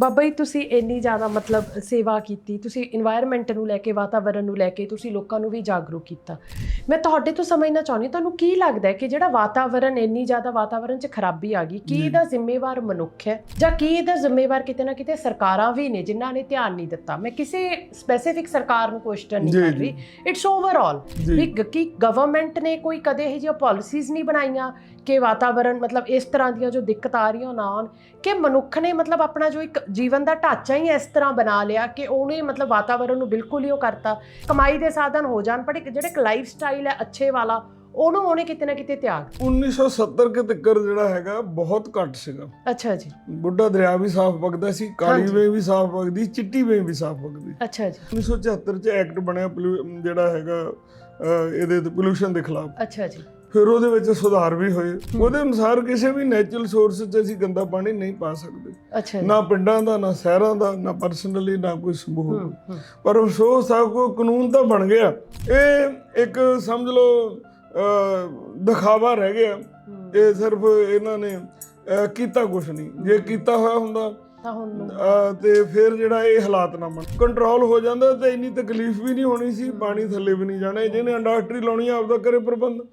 ਬਾਬਾ ਜੀ ਤੁਸੀਂ ਇੰਨੀ ਜ਼ਿਆਦਾ ਮਤਲਬ ਸੇਵਾ ਕੀਤੀ ਤੁਸੀਂ এনवायरमेंट ਨੂੰ ਲੈ ਕੇ ਵਾਤਾਵਰਨ ਨੂੰ ਲੈ ਕੇ ਤੁਸੀਂ ਲੋਕਾਂ ਨੂੰ ਵੀ ਜਾਗਰੂਕ ਕੀਤਾ। ਮੈਂ ਤੁਹਾਡੇ ਤੋਂ ਸਮਝਣਾ ਚਾਹੁੰਦੀ ਤੁਹਾਨੂੰ ਕੀ ਲੱਗਦਾ ਹੈ ਕਿ ਜਿਹੜਾ ਵਾਤਾਵਰਨ ਇੰਨੀ ਜ਼ਿਆਦਾ ਵਾਤਾਵਰਨ 'ਚ ਖਰਾਬੀ ਆ ਗਈ ਕੀ ਇਹਦਾ ਜ਼ਿੰਮੇਵਾਰ ਮਨੁੱਖ ਹੈ? ਜਾਂ ਕੀ ਇਹਦਾ ਜ਼ਿੰਮੇਵਾਰ ਕਿਤੇ ਨਾ ਕਿਤੇ ਸਰਕਾਰਾਂ ਵੀ ਨੇ ਜਿਨ੍ਹਾਂ ਨੇ ਧਿਆਨ ਨਹੀਂ ਦਿੱਤਾ? ਮੈਂ ਕਿਸੇ ਸਪੈਸੀਫਿਕ ਸਰਕਾਰ ਨੂੰ ਕੁਐਸਚਨ ਨਹੀਂ ਕਰ ਰਹੀ। ਇਟਸ ਓਵਰਆਲ ਕੀ ਗਵਰਨਮੈਂਟ ਨੇ ਕੋਈ ਕਦੇ ਇਹ ਜਿਹੀਆਂ ਪਾਲਿਸੀਜ਼ ਨਹੀਂ ਬਣਾਈਆਂ ਕਿ ਵਾਤਾਵਰਨ ਮਤਲਬ ਇਸ ਤਰ੍ਹਾਂ ਦੀਆਂ ਜੋ ਦਿੱਕਤਾਂ ਆ ਰਹੀਆਂ ਨਾ ਆਉਣ? ਕਿ ਮਨੁੱਖ ਨੇ ਮਤਲਬ ਆਪਣਾ ਜੋ ਇੱਕ ਜੀਵਨ ਦਾ ਢਾਂਚਾ ਹੀ ਇਸ ਤਰ੍ਹਾਂ ਬਣਾ ਲਿਆ ਕਿ ਉਹਨੇ ਮਤਲਬ ਵਾਤਾਵਰਣ ਨੂੰ ਬਿਲਕੁਲ ਹੀ ਉਹ ਕਰਤਾ। ਕਮਾਈ ਦੇ ਸਾਧਨ ਹੋ ਜਾਣ ਪਰ ਇੱਕ ਜਿਹੜਾ ਇੱਕ ਲਾਈਫ ਸਟਾਈਲ ਹੈ ਅੱਛੇ ਵਾਲਾ ਉਹਨੂੰ ਉਹਨੇ ਕਿਤੇ ਨਾ ਕਿਤੇ ਤਿਆਗ 1970 ਕੇ ਤੱਕਰ ਜਿਹੜਾ ਹੈਗਾ ਬਹੁਤ ਘੱਟ ਸੀਗਾ। ਅੱਛਾ ਜੀ। ਬੁੱਢਾ ਦਰਿਆ ਵੀ ਸਾਫ਼ ਵਗਦਾ ਸੀ ਕਾਲੀ। ਵੇ ਵੀ ਸਾਫ਼ ਵਗਦੀ ਚਿੱਟੀ ਵੇ ਵੀ ਸਾਫ਼ ਵਗਦੀ। ਅੱਛਾ ਜੀ। 1974 ਚ ਐਕਟ ਬਣਿਆ ਜਿਹੜਾ ਹੈਗਾ ਇਹਦੇ ਤੇ ਪੋਲੂਸ਼ਨ ਦੇ ਖਿਲਾਫ। ਅੱਛਾ ਜੀ। ਫਿਰ ਉਹਦੇ ਵਿੱਚ ਸੁਧਾਰ ਵੀ ਹੋਏ। ਉਹਦੇ ਅਨੁਸਾਰ ਕਿਸੇ ਵੀ ਨੈਚੁਰਲ ਸੋਰਸ 'ਚ ਅਸੀਂ ਗੰਦਾ ਪਾਣੀ ਨਹੀਂ ਪਾ ਸਕਦੇ। ਅੱਛਾ ਨਾ ਪਿੰਡਾਂ ਦਾ ਨਾ ਸ਼ਹਿਰਾਂ ਦਾ ਨਾ ਪਰਸਨਲੀ ਨਾ ਕੋਈ ਸਮੂਹ। ਪਰ ਅਫਸੋਸ ਆ ਕੋ ਕਾਨੂੰਨ ਤਾਂ ਬਣ ਗਿਆ। ਇਹ ਇੱਕ ਸਮਝ ਲਓ ਦਿਖਾਵਾ ਰਹਿ ਗਿਆ। ਇਹ ਸਿਰਫ ਇਹਨਾਂ ਨੇ ਕੀਤਾ ਕੁਝ ਨਹੀਂ। ਜੇ ਕੀਤਾ ਹੋਇਆ ਹੁੰਦਾ ਤਾਂ ਹੁਣ ਤੇ ਫਿਰ ਜਿਹੜਾ ਇਹ ਹਾਲਾਤ ਨਾ ਬਣ ਕੰਟਰੋਲ ਹੋ ਜਾਂਦਾ ਤੇ ਇੰਨੀ ਤਕਲੀਫ ਵੀ ਨਹੀਂ ਹੋਣੀ ਸੀ ਪਾਣੀ ਥੱਲੇ ਵੀ ਨਹੀਂ ਜਾਣਾ। ਜਿਹਨੇ ਇੰਡਸਟਰੀ ਲਾਉਣੀ ਆ ਆਪਦਾ ਕਰੇ ਪ੍ਰਬੰਧ।